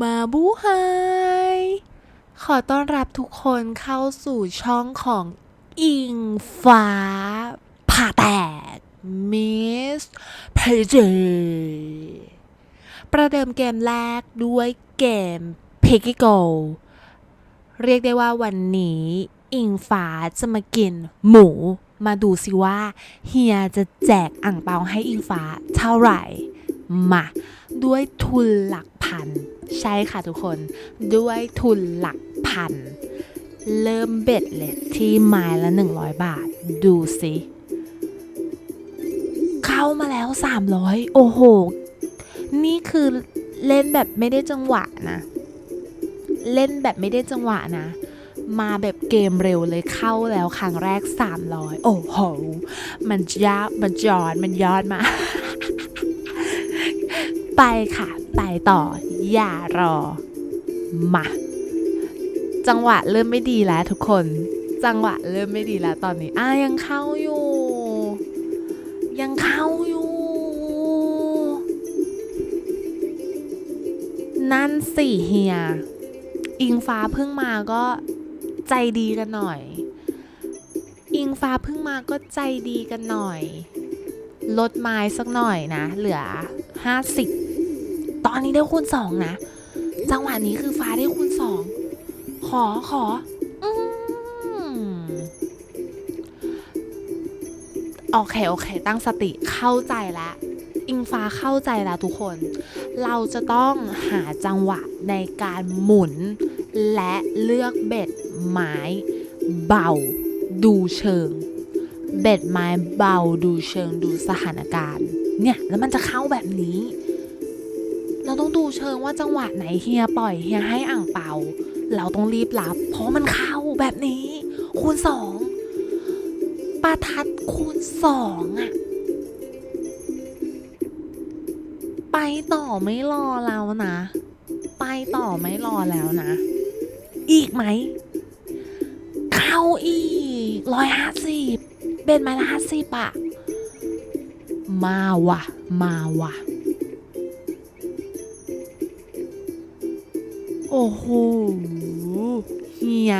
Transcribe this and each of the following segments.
มาบูไฮขอต้อนรับทุกคนเข้าสู่ช่องของอิงฟ้าผ่าแตกมิสเพจประเดิมเกมแรกด้วยเกม p i g g y Go เรียกได้ว่าวันนี้อิงฟ้าจะมากินหมูมาดูสิว่า เฮียจะแจกอ่างเปาให้อิงฟ้าเท่าไหร่ มาด้วยทุนหลักพัน ใช่ค่ะทุกคน ด้วยทุนหลักพัน เริ่มเบ็ดเลยที่ไม้ละ 100 บาท ดูสิเข้ามาแล้ว 300 โอ้โห นี่คือเล่นแบบไม่ได้จังหวะนะ เล่นแบบไม่ได้จังหวะนะ มาแบบเกมเร็วเลยเข้าแล้วครั้งแรก 300 โอ้โห มันยามันยอดมันยอดมา ไปค่ะ ไปต่อ อย่ารอ มา จังหวะเริ่มไม่ดีแล้วทุกคน จังหวะเริ่มไม่ดีแล้วตอนนี้อะยังเข้าอยู่ ยังเข้าอยู่ นั่นสิเฮีย อิงฟ้าเพิ่งมาก็ใจดีกันหน่อย อิงฟ้าเพิ่งมาก็ใจดีกันหน่อย ลดไม้สักหน่อยนะ เหลือ 50 ตอนนี้ได้คูณสองนะ จังหวะนี้คือฟ้าได้คูณสองขอขออโอเคโอเค ตั้งสติเข้าใจแล้วอิงฟ้าเข้าใจแล้วทุกคน เราจะต้องหาจังหวะในการหมุน และเลือกเบ็ดไม้เบาดูเชิง เบ็ดไม้เบาดูเชิงดูสถานการณ์ เนี่ย แล้วมันจะเข้าแบบนี้ เราต้องดูเชิงว่าจังหวะไหนเฮียปล่อยเฮียให้อ่างเปา เราต้องรีบรับ เพราะมันเข้าแบบนี้ คูณสองประทัดคูณสองอะไปต่อไม่รอแล้วนะ ไปต่อไม่รอแล้วนะ อีกไหม เข้าอีกร้อยห้าสิบเป็นไม้ละห้าสิบอะมาว่ะ มาว่ะ โอ้โหเฮีย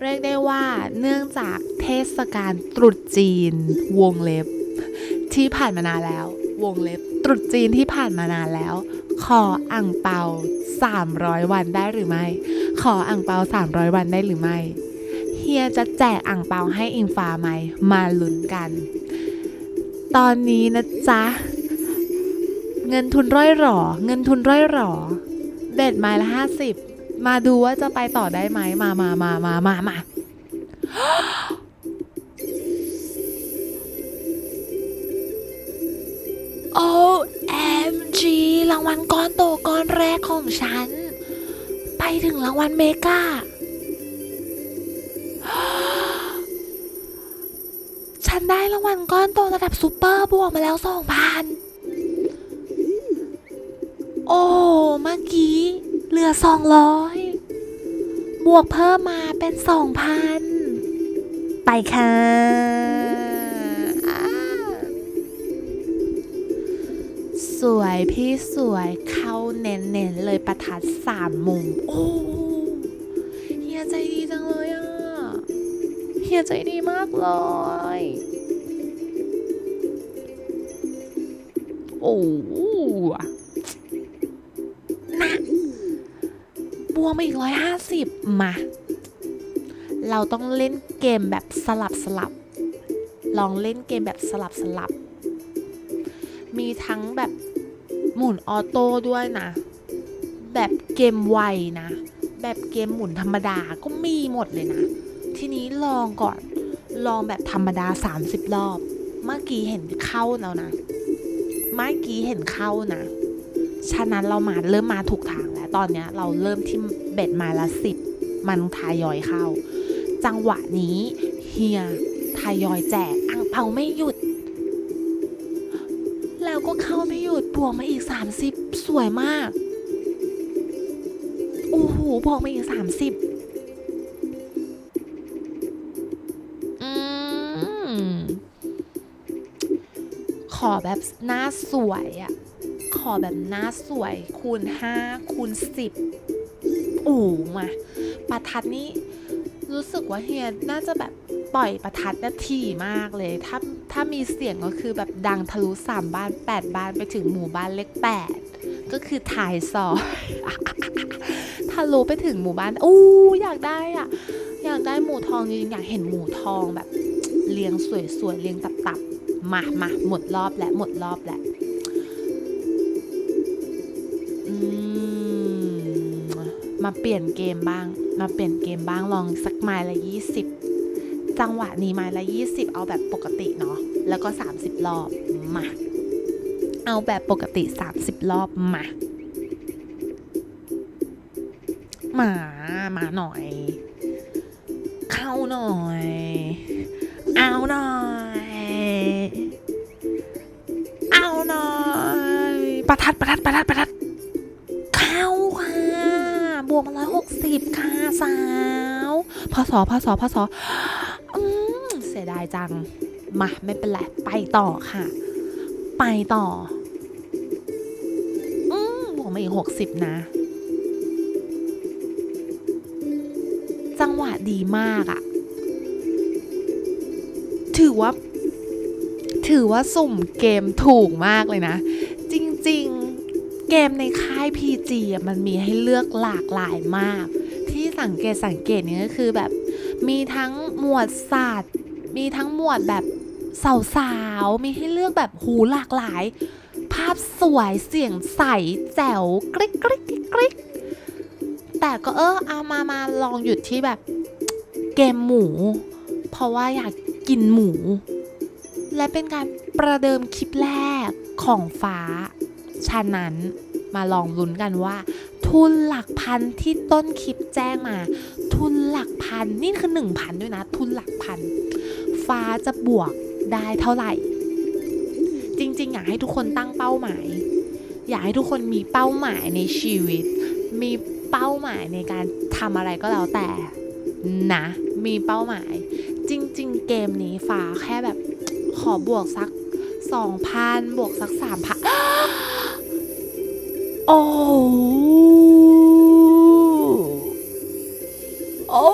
เรียกได้ว่าเนื่องจากเทศกาลตรุษจีน วงเล็บ ที่ผ่านมานานแล้ว วงเล็บ ตรุษจีนที่ผ่านมานานแล้ว ขออ่างเปา 300 วันได้หรือไม่ ขออ่างเปา 300 วันได้หรือไม่เฮียจะแจกอ่างเปาให้อิงฟ้าไหมมาลุ้นกัน ตอนนี้นะจ๊ะ เงินทุนร้อยหรอ เงินทุนร้อยหรอ เบ็ดไม้ละห้าสิบมาดูว่าจะไปต่อได้ไหมมามามามามามา OMG รางวัลก้อนโตก้อนแรกของฉัน ไปถึงรางวัลเมกาฉันได้รางวัลก้อนโตระดับซูเปอร์บวกมาแล้วสองพัน โอ้เมื่อกี้เหลือสองร้อยบวกเพิ่มมาเป็นสองพันไปค่ะ สวยพี่สวยเข้าเน้นๆเลยประทัดสามมุม โอ้เฮียใจดีจังเลยอะเฮียใจดีมากเลย โอ้ วกมาอีกร้อยห้าสิบมา เราต้องเล่นเกมแบบสลับสลับ ลองเล่นเกมแบบสลับสลับ มีทั้งแบบหมุนออโต้ด้วยนะ แบบเกมไวนะ แบบเกมหมุนธรรมดาก็มีหมดเลยนะ ทีนี้ลองก่อน ลองแบบธรรมดา 30 รอบ เมื่อกี้เห็นเข้าแล้วนะ เมื่อกี้เห็นเข้านะ ฉะนั้นเรามาเริ่มมาถูกทางแล้ว ตอนเนี้ยเราเริ่มที่เบ็ดไมาละสิบมันทายอยเข้า จังหวะนี้เฮียทายอยแจกอังเปาไม่หยุด แล้วก็เข้าไม่หยุดบวกมาอีก30สวยมากโอ้โหบวกมาอีก30อืมขอแบบหน้าสวยอะ อแบบหน้าสวย คูณ 5 คูณ 10 อู๋มาประทัดนี่รู้สึกว่าเฮียน่าจะแบบปล่อยประทัดได้ถี่มากเลย ถ้าถ้ามีเสียงก็คือแบบดังทะลุสามบ้าน8บ้านไปถึงหมู่บ้านเลข8ก็คือถ่ายซอยทะลุไปถึงหมู่บ้านอู้อยากได้อะอยากได้หมูทองจริงๆอยากเห็นหมูทองแบบเรียงสวยๆเรียงตับๆมามาหมดรอบแล้วหมดรอบแล้ว มาเปลี่ยนเกมบ้าง มาเปลี่ยนเกมบ้างลองสักไม้ละยี่สิบจังหวะนี้ไม้ละยี่สิบเอาแบบปกติเนาะแล้วก็สามสิบรอบมาเอาแบบปกติสามสิบรอบมามามาหน่อย เข้าหน่อย เอาหน่อย เอาหน่อย ประทัดประทัดประทัดประทัด วกมาร้อยหกสิบค่ะสาวพศพศพศอืมเสียดายจัง มาไม่เป็นไร ไปต่อค่ะ ไปต่อ อืมบวกมาอีกหกสิบนะ จังหวะดีมากอะถือว่า ถือว่าสุ่มเกมถูกมากเลยนะ จริง เกมในค่าย PG อะมันมีให้เลือกหลากหลายมาก ที่สังเกตสังเกตเนี่ยก็คือแบบมีทั้งหมวดศาสตร์ มีทั้งหมวดแบบสาวๆมีให้เลือกแบบหูหลากหลาย ภาพสวยเสียงใสแจ๋วกริ๊กกริ๊กกริ๊กกริ๊กแต่ก็เออเอามามาลองหยุดที่แบบเกมหมู เพราะว่าอยากกินหมู และเป็นการประเดิมคลิปแรกของฟ้า ฉะนั้นมาลองลุ้นกันว่า ทุนหลักพันที่ต้นคลิปแจ้งมา ทุนหลักพันนี่คือหนึ่งพันด้วยนะ ทุนหลักพัน ฟ้าจะบวกได้เท่าไหร่ จริง ๆ อยากให้ทุกคนตั้งเป้าหมาย อยากให้ทุกคนมีเป้าหมายในชีวิต มีเป้าหมายในการทำอะไรก็แล้วแต่นะ มีเป้าหมาย จริง ๆ เกมนี้ฟ้าแค่แบบขอบวกสักสองพันบวกสักสามพัน โอ้โอ้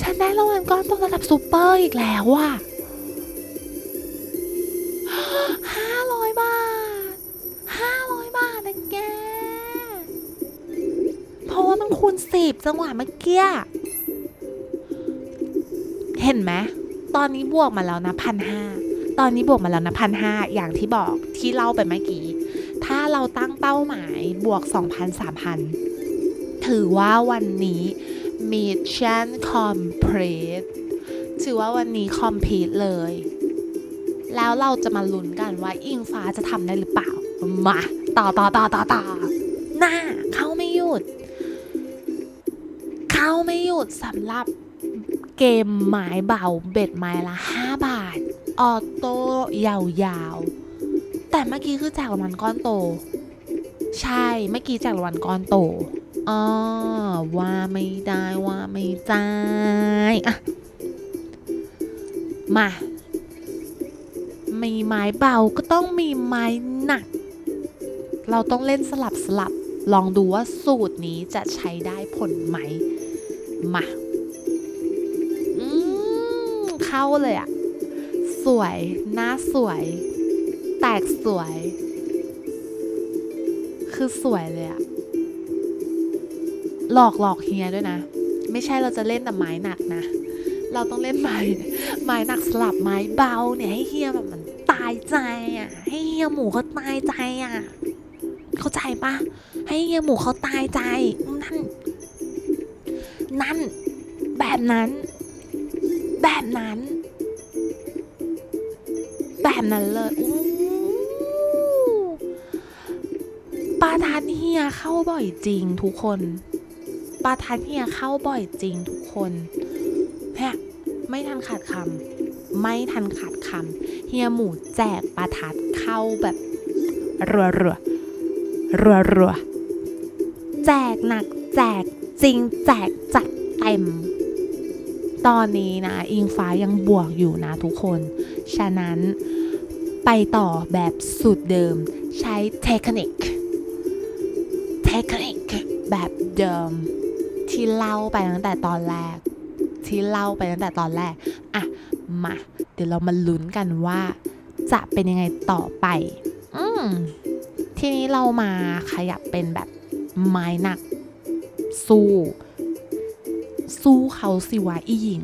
ฉันได้รางวัลก้อนโตระดับซูเปอร์อีกแล้วว่ะห้าร้อยบาทห้าร้อยบาทนะแก เพราะว่ามันคูณสิบจังหวะเมื่อกี้ เห็นไหม ตอนนี้บวกมาแล้วนะพันห้าตอนนี้บวกมาแล้วนะพันห้าอย่างที่บอกที่เล่าไปเมื่อกี้ ถ้าเราตั้งเป้าหมายบวก 2,000 3,000 ถือว่าวันนี้ Mission Complete ถือว่าวันนี้ Complete เลย แล้วเราจะมาลุ้นกันว่าอิงฟ้าจะทำได้หรือเปล่า มาต่อต่อต่อต่อต่อหน้า เข้าไม่หยุด เข้าไม่หยุดสำหรับ เกมไม้เบาเบ็ดไม้ละ 5 บาท ออโต้ยาวๆ แต่เมื่อกี้คือแจกรางวัลก้อนโต ใช่เมื่อกี้แจกรางวัลก้อนโตอ๋อว่าไม่ได้ว่าไม่ได้อะมา มีไม้เบาก็ต้องมีไม้หนัก เราต้องเล่นสลับสลับ ลองดูว่าสูตรนี้จะใช้ได้ผลไหม มา เข้าเลยอะสวยหน้าสวย แตกสวย คือสวยเลยอะหลอกหลอกเฮียด้วยนะ ไม่ใช่เราจะเล่นแต่ไม้หนักนะ เราต้องเล่นไม้ไม้หนักสลับไม้เบาเนี่ยให้เฮียแบบมันตายใจอะ ให้เฮียหมูเขาตายใจอะ เข้าใจปะให้เฮียหมูเขาตายใจนั่น นั่น แบบนั้น แบบนั้น แบบนั้นเลยอู้ปาทานเฮียเข้าบ่อยจริงทุกคน ปาทานเฮียเข้าบ่อยจริงทุกคนแฮะไม่ทันขาดคำไม่ทันขาดคำเฮียหมูแจกปาทัดเข้าแบบรัวรัวรัวรัวแจกหนักแจกจริงแจกจัดเต็ม ตอนนี้นะ อิงฟ้ายังบวกอยู่นะทุกคน ฉะนั้นไปต่อแบบสูตรเดิมใช้เทคนิค เทคนิคแบบเดิม ที่เล่าไปตั้งแต่ตอนแรก ที่เล่าไปตั้งแต่ตอนแรก อะ มา เดี๋ยวเรามาลุ้นกันว่า จะเป็นยังไงต่อไป อืมทีนี้เรามาขยับเป็นแบบไม้หนักสู้ สู้เขาสิวะอีหญิง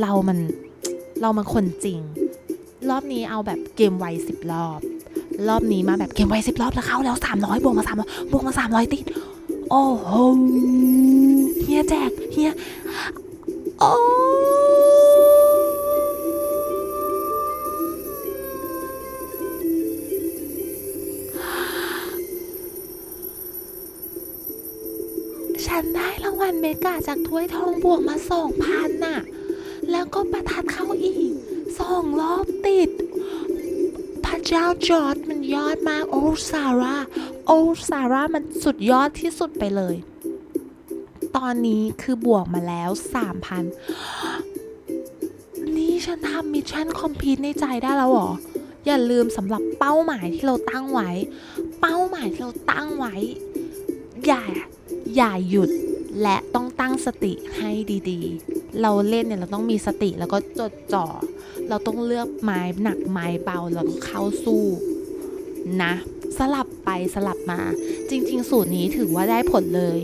เรามันเรามันคนจริง รอบนี้เอาแบบเกมไวสิบรอบ รอบนี้มาแบบเกมไวสิบรอบแล้วเข้าแล้วสามร้อยบวกมาสามบวกมาสามร้อยติด โอ้โหเฮียแจกเฮียโอ้ รางวัลเมกาจากถ้วยทองบวกมาสองพันน่ะ แล้วก็ประทัดเข้าอีกสองรอบติด พระเจ้าจอร์ดมันยอดมาก โอ้ซาร่า โอ้ซาร่ามันสุดยอดที่สุดไปเลย ตอนนี้คือบวกมาแล้ว3,000นี่ฉันทำมิชชั่นคอมพลีทในใจได้แล้วเหรอ อย่าลืมสำหรับเป้าหมายที่เราตั้งไว้ เป้าหมายที่เราตั้งไว้ อย่า อย่าหยุด ต้องตั้งสติให้ดีๆ เราเล่นเนี่ยเราต้องมีสติแล้วก็จดจ่อ เราต้องเลือกไม้หนักไม้เบาแล้วก็เข้าสู้นะสลับไปสลับมา จริง ๆ สูตรนี้ถือว่าได้ผลเลย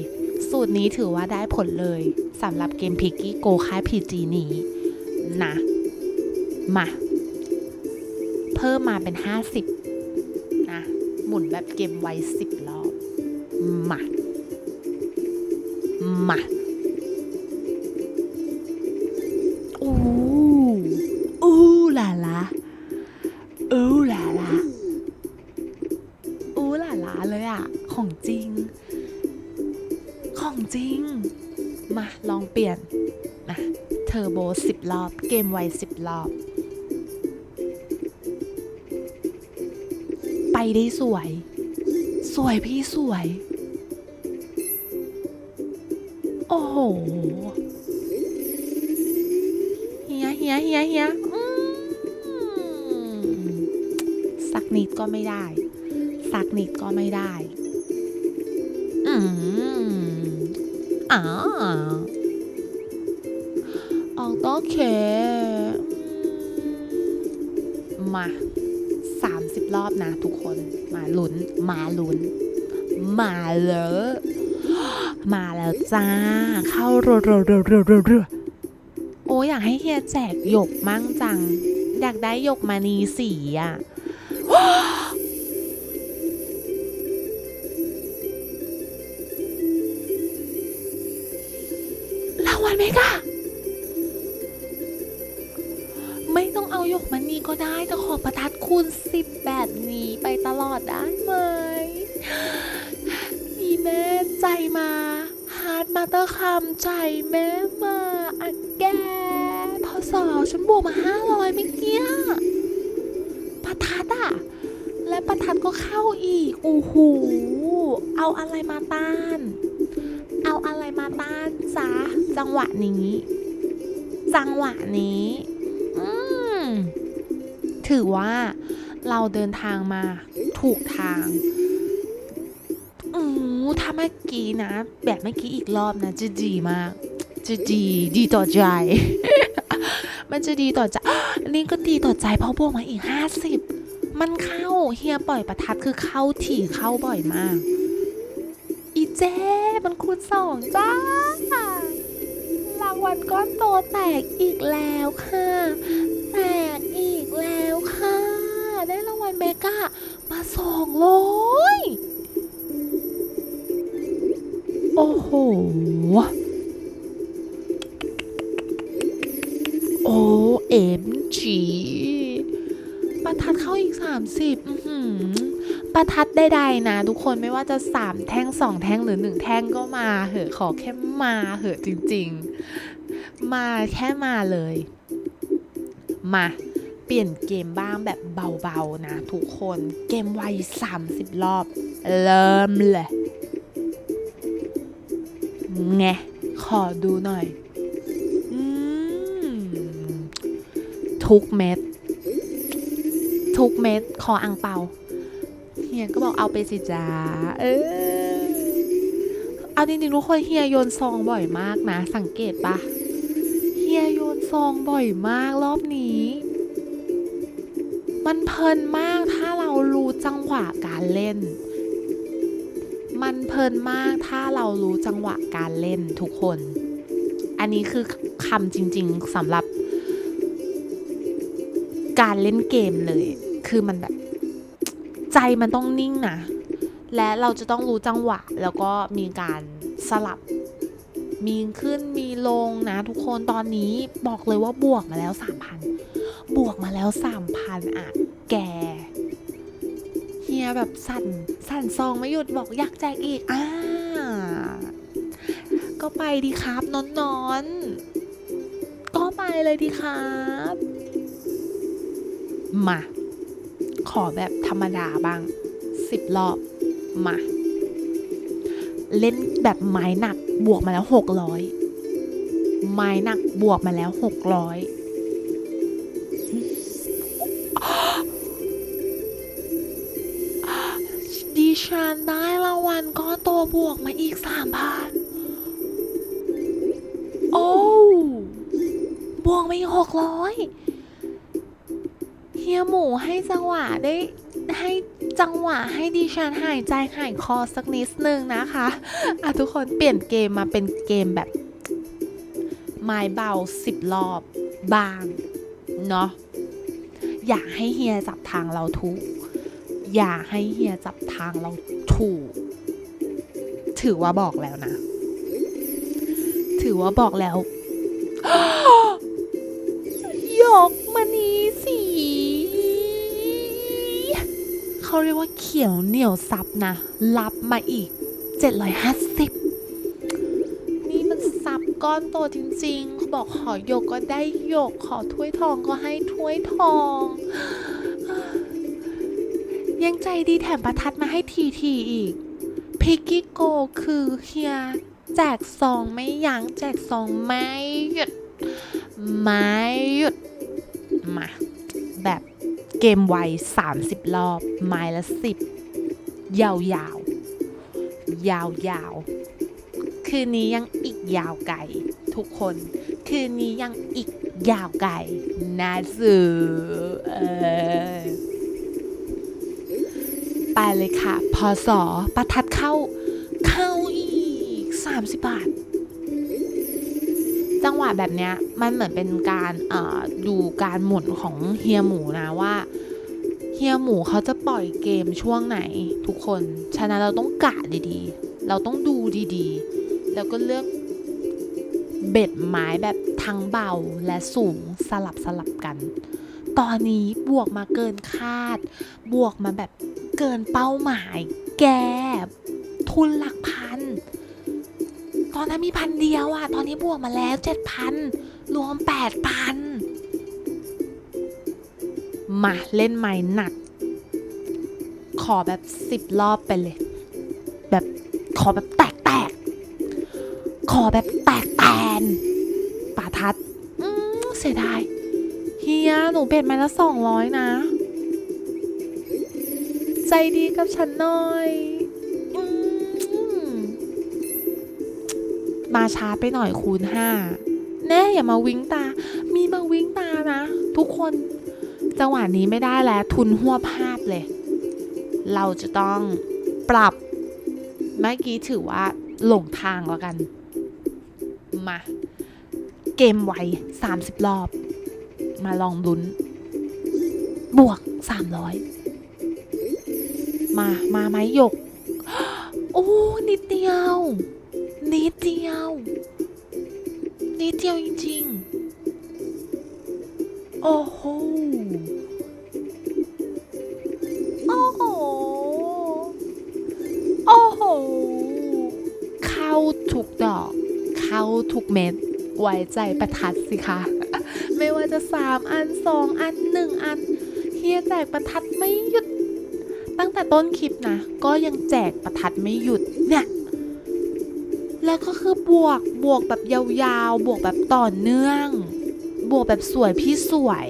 สูตรนี้ถือว่าได้ผลเลยสำหรับเกมพิกกี้โกค่ายพีจีนี้นะมา เพิ่มมาเป็น 50นะหมุนแบบเกมไว้10รอบมา มาอู้อู้ลาลาอู้ลาลาอู้ลาลาเลยอะของจริง ของจริง มาลองเปลี่ยนนะเทอร์โบสิบรอบ เกมไวสิบรอบ ไปได้สวย สวยพี่สวย โอ้โห เฮียเฮียเฮียเฮียสักนิดก็ไม่ได้ สักนิดก็ไม่ได้ อืมอ่าออกโอเคมมาสามสิบรอบนะทุกคน มาลุ้น มาลุ้น มาเลย มาแล้วจ้า เข้ารัวรัวรัวรัวรัวรัวโอ้ยอยากให้เฮียแจกหยกมั่งจัง อยากได้หยกมานีสีอะ ตอร์คำใจแม่มาอะแกพอสอฉันบวกมาห้าร้อยเมื่อกี้ประทัดอะและประทัดก็เข้าอีก โอ้โห เอาอะไรมาต้าน เอาอะไรมาต้านจ้าจังหวะนี้ จังหวะนี้อืมถือว่าเราเดินทางมาถูกทาง อือถ้าเมื่อกี้นะ แบบเมื่อกี้อีกรอบนะจะดีมาก จะดีดีต่อใจ มันจะดีต่อใจนนี้ก็ดีต่อใจเพราะบวกมาอีกห้าสิบมันเข้าเฮียปล่อยประทัดคือเข้าถี่เข้าบ่อยมาก อีเจ๊มันคูณสองจ้ารางวัลก้อนโตแตกอีกแล้วค่ะ แตกอีกแล้วค่ะ ได้รางวัลเมกามาสองร้อย โอ้โห โอเอ็มจีประทัดเข้าอีก 30อื้อหือประทัดใดๆนะ ทุกคนไม่ว่าจะ 3 แท่ง 2 แท่งหรือ 1 แท่งก็มาเหอะขอแค่มาเหอะจริง ๆ มาแค่มาเลย มาเปลี่ยนเกมบ้างแบบเบา ๆ นะ ทุกคนเกมไว30 รอบ เริ่มเลย ไงขอดูหน่อยอทุกเม็ด ทุกเม็ด ขออังเปาเฮียก็บอกเอาไปสิจ้าเออเอาจริงๆทุกคนเฮียโยนซองบ่อยมากนะ สังเกตปะเฮียโยนซองบ่อยมากรอบนี้ มันเพลินมากถ้าเรารู้จังหวะการเล่น ลินมากถ้าเรารู้จังหวะการเล่นทุกคน อันนี้คือคำจริง ๆสำหรับ การเล่นเกมเลย คือมันแบบ ใจมันต้องนิ่งนะ และเราจะต้องรู้จังหวะ แล้วก็มีการสลับ มีขึ้นมีลงนะ ทุกคนตอนนี้บอกเลยว่าบวกมาแล้ว 3,000 บวกมาแล้ว 3,000 อะ แก ฮียแบบสั่นสั่นซองไม่หยุดบอกอยากแจกอีกอ่าก็ไปดีครับนอนนอนก็ไปเลยดีครับ มา ขอแบบธรรมดาบ้างสิบรอบ มา เล่นแบบไม้หนักบวกมาแล้วหกร้อยไม้หนักบวกมาแล้วหกร้อย ฉันได้รางวัลก็โตวบวกมาอีกสามพันโอ้บวกมาอีกหกร้อยเฮียหมูให้จังหวะได้ให้จังหวะให้ดิฉันหายใจหายคอสักนิดนึงนะคะอะทุกคนเปลี่ยนเกมมาเป็นเกมแบบไม้เบาสิบรอบบาง เนาะอยากให้เฮียจับทางเราถูก อย่าให้เฮียจับทางเราถูก ถือว่าบอกแล้วนะ ถือว่าบอกแล้วยกมานี้สีเขาเรียกว่าเขียวเหนียวซับนะ รับมาอีก 750 นี่มันซับก้อนโตจริงๆ เขาบอกขอหยกก็ได้หยก ขอถ้วยทองก็ให้ถ้วยทอง ยังใจดีแถมประทัดมาให้ทีทีอีก พิกกี้โกคือเฮียแจกซองไม่ยัง้งแจกซองไม่หยุดไม่หยุดมา แบบเกมไว30 รอบ ไม้ละ 10 ยาวยาวยาวยาวๆคืนนี้ยังอีกยาวไกลทุกคน คืนนี้ยังอีกยาวไกลนะสือเออ เลยค่ะ พอสอประทัดเข้า เข้าอีก 30 บาท จังหวะแบบเนี้ยมันเหมือนเป็นการดูการหมุนของเฮียหมูนะว่าเฮียหมูเขาจะปล่อยเกมช่วงไหนทุกคน ฉะนั้นเราต้องกะดีๆ เราต้องดูดีๆ แล้วก็เลือกเบ็ดไม้แบบทั้งเบาและสูงสลับสลับกัน ตอนนี้บวกมาเกินคาด บวกมาแบบ เกินเป้าหมาย แก ทุนหลักพัน ตอนนั้นมีพันเดียวอะตอนนี้บวกมาแล้วเจ็ดพันรวมแปดพันมาเล่นไม้หนัก ขอแบบสิบรอบไปเลย แบบขอแบบแตกแตกขอแบบแตกแตนป่าทัดเสียดายเฮียหนูเบ็ดไม้ละสองร้อยนะ ใจดีกับฉันหน่อยอมมาช้าไปหน่อยคูณห้าแน่อย่ามาวิ้งตา มีมาวิ้งตานะ ทุกคนจังหวะนี้ไม่ได้แล้ว ทุนหัวพลาดเลย เราจะต้องปรับเมื่อกี้ถือว่าหลงทางแล้วกัน มา เกมไว30 รอบ มาลองลุ้น บวก 300 มา มาไหมหยก โอ้ นิดเดียว นิดเดียว นิดเดียวจริงๆ โอ้โห โอ้โห โอ้โห เข้าทุกดอก เข้าทุกเม็ด ไว้ใจประทัดสิคะ ไม่ว่าจะสามอันสองอันหนึ่งอัน เฮียแจกประทัดไม่หยุด ตั้งแต่ต้นคลิปนะ ก็ยังแจกประทัดไม่หยุดเนี่ย แล้วก็คือบวกบวกแบบยาวๆ บวกแบบต่อเนื่อง บวกแบบสวยพี่สวย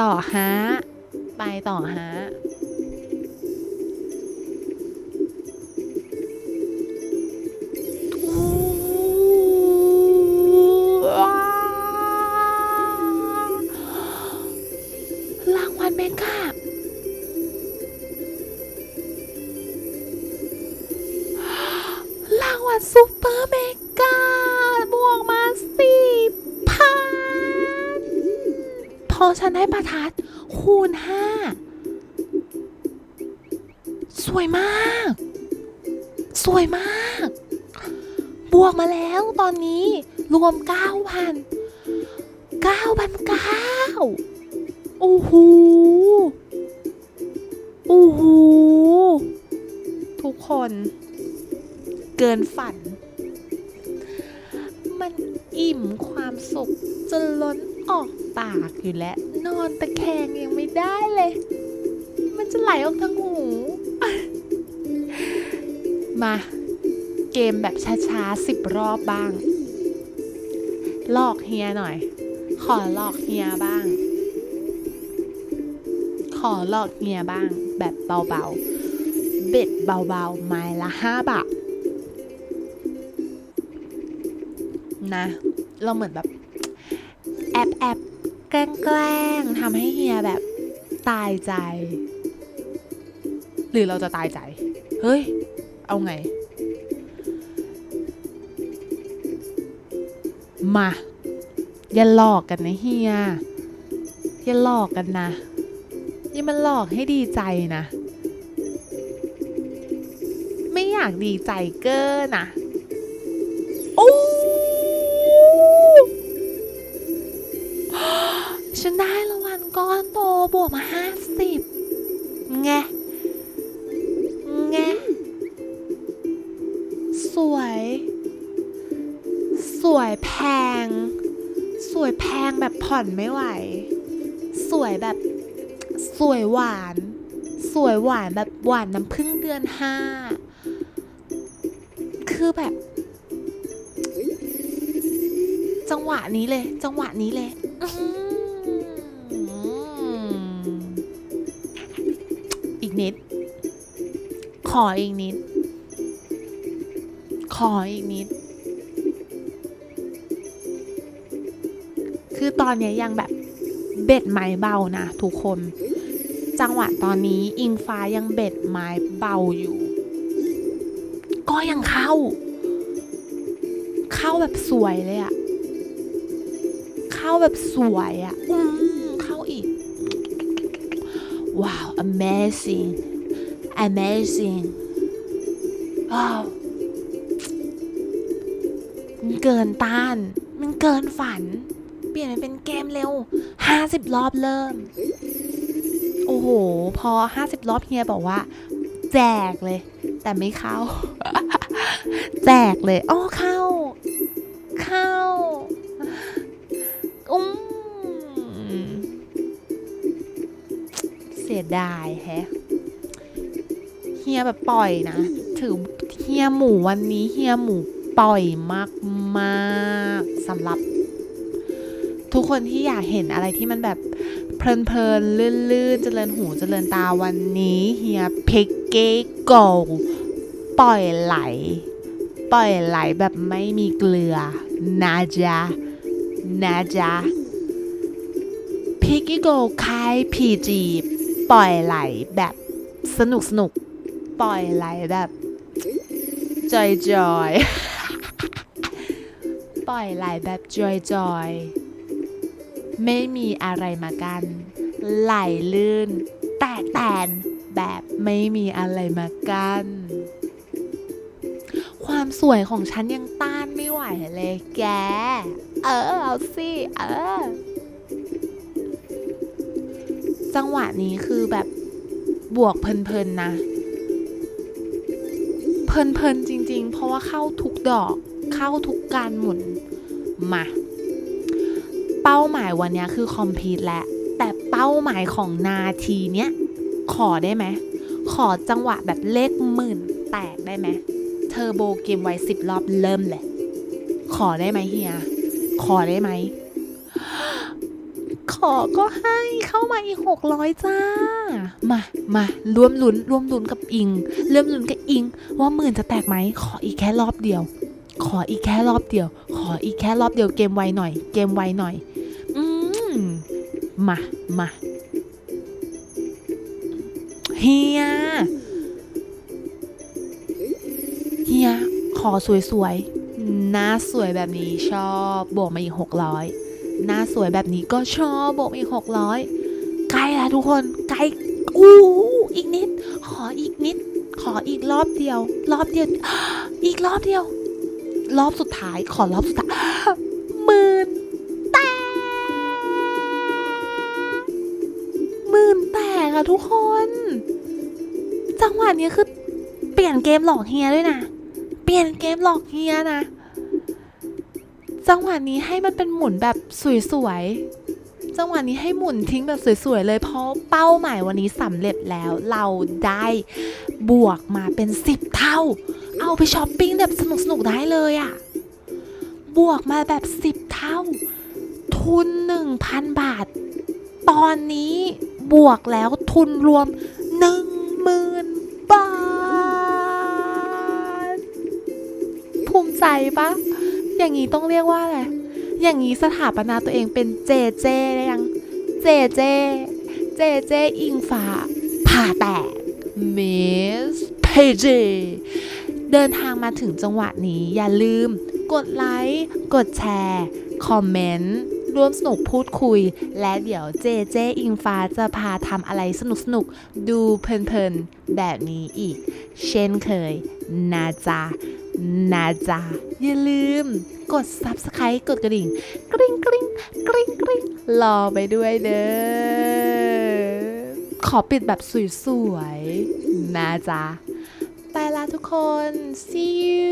ต่อฮะไปต่อฮะรางวัลเมการางวัลซูเปอร์เม พอฉันได้ประทัดคูณห้าสวยมาก สวยมาก บวกมาแล้วตอนนี้รวม 9,000 9,900โอ้โหโอ้โหทุกคนเกินฝัน มันอิ่มความสุขจนล้นากอยู่แล้ว นอนตะแคงยังไม่ได้เลย มันจะไหลออกทางหู มา เกมแบบช้าๆสิบรอบบ้างลอกเฮียหน่อย ขอลอกเฮียบ้าง ขอลอกเฮียบ้าง แบบเบาๆ เบ็ดเบาๆ ไม้ละห้าบาทนะ เราเหมือนแบบแอบแอบ แกล้งทำให้เฮียแบบตายใจ หรือเราจะตายใจ เฮ้ย เอาไง มา อย่าหลอกกันนะเฮีย อย่าหลอกกันนะอย่มันหลอกให้ดีใจนะ ไม่อยากดีใจเกินนะ ก้อนโตบวกมาห้าสิบไงไงสวย สวยแพง สวยแพงแบบผ่อนไม่ไหว สวยแบบสวยหวาน สวยหวานแบบหวานน้ำพึ่งเดือนห้าคือแบบ จังหวะนี้เลย จังหวะนี้เลย ขออีกนิด ขออีกนิด คือตอนนี้ยยังแบบเบ็ดไม้เบานะทุกคน จังหวะตอนนี้อิงฟ้ายังเบ็ดไม้เบาอยู่ ก็ยังเข้า เข้าแบบสวยเลยอะเข้าแบบสวยอะอืมเข้าอีก ว้าว amazing amazing ว้าวมันเกินต้าน มันเกินฝัน เปลี่ยนมันเป็นเกมเร็ว 50 รอบเริ่ม โอ้โห พอ 50 รอบเฮียบอกว่า แจกเลย แต่ไม่เข้า แจกเลยอ๋อเข้า เข้าอุ้มเสียดายแฮะ ฮียแบบปล่อยนะ ถือเฮียหมูวันนี้เฮียหมูปล่อยมากๆสำหรับ ทุกคนที่อยากเห็นอะไรที่มันแบบเพลินๆลื่นๆเจริญหูเจริญตาวันนี้เฮียพิกเก้โกปล่อยไหล ปล่อยไหลแบบไม่มีเกลือนะจ๊ะนะจ๊ะพิกกี้โกคายพีจีปล่อยไหลแบบสนุกสนุก ปล่อยไหลแบบจอยจอยปล่อยไหลแบบจอยจอยไม่มีอะไรมากัน ไหลลื่น แตกแตนแบบไม่มีอะไรมากันความสวยของฉันยังต้านไม่ไหวเลยแก เออ เอาสิ เออ จังหวะนี้คือแบบบวกเพลินๆนะ เพลินๆจริง ๆ เพราะว่าเข้าทุกดอกเข้าทุกการหมุนมาเป้าหมายวันนี้คือคอมพลีทแล้วแต่เป้าหมายของนาทีเนี้ยขอได้ไหมขอจังหวะแบบเลขหมื่นแตกได้ไหมเทอร์โบเกมไว้สิบรอบเริ่มเลย ขอได้ไหมเฮีย ขอได้ไหม ขอก็ให้เข้ามาอีกหกร้อยจ้า มามาร่วมลุ้นร่วมลุ้นกับอิงร่วมลุ้นกับอิง ว่าหมื่นจะแตกไหมขออีกแค่รอบเดียว ขออีกแค่รอบเดียว ขออีกแค่รอบเดียวเกมไวหน่อย เกมไวหน่อย อืมมามาเฮียเฮียขอสวยๆหน้าสวยแบบนี้ชอบ บวกมาอีกหกร้อย หน้าสวยแบบนี้ก็ชอบบวกอีกหกร้อยใกล้แล้วทุกคนใกล้อู้อีกนิด ขออีกนิด ขออีกรอบเดียว รอบเดียว อีกรอบเดียว รอบสุดท้าย ขอรอบสุดท้ายหมื่นแตกหมื่นแตกอะทุกคน จังหวะนี้คือเปลี่ยนเกมหลอกเฮียด้วยนะ เปลี่ยนเกมหลอกเฮียนะ จังหวะนี้ให้มันเป็นหมุนแบบสวยๆ จังหวะนี้ให้หมุนทิ้งแบบสวยๆ เลย เพราะเป้าหมายวันนี้สำเร็จแล้วเราได้บวกมาเป็น 10 เท่า เอาไปช้อปปิ้งแบบสนุกๆ ได้เลยอะบวกมาแบบ 10 เท่า ทุน 1,000 บาท ตอนนี้บวกแล้วทุนรวม 10,000 บาท ภูมิใจปะ อย่างนี้ต้องเรียกว่าอะไร อย่างนี้สถาปนาตัวเองเป็นเจเจได้ยัง เจเจ เจเจอิงฟ้าผ่าแตกมิสเพเจเดินทางมาถึงจังหวะนี้อย่าลืม กดไลค์ กดแชร์ คอมเมนต์ ร่วมสนุกพูดคุย และเดี๋ยวเจเจอิงฟ้าจะพาทำอะไรสนุกๆดูเพลินๆ แบบนี้อีก เช่นเคยนะจ๊ะ นะจ๊ะอย่าลืม กด subscribe กดกระดิ่ง กริ๊งกริ๊งกริ๊งกริ๊งรอไปด้วยเด้อขอปิดแบบสวยๆนะจ๊ะไปละทุกคน see you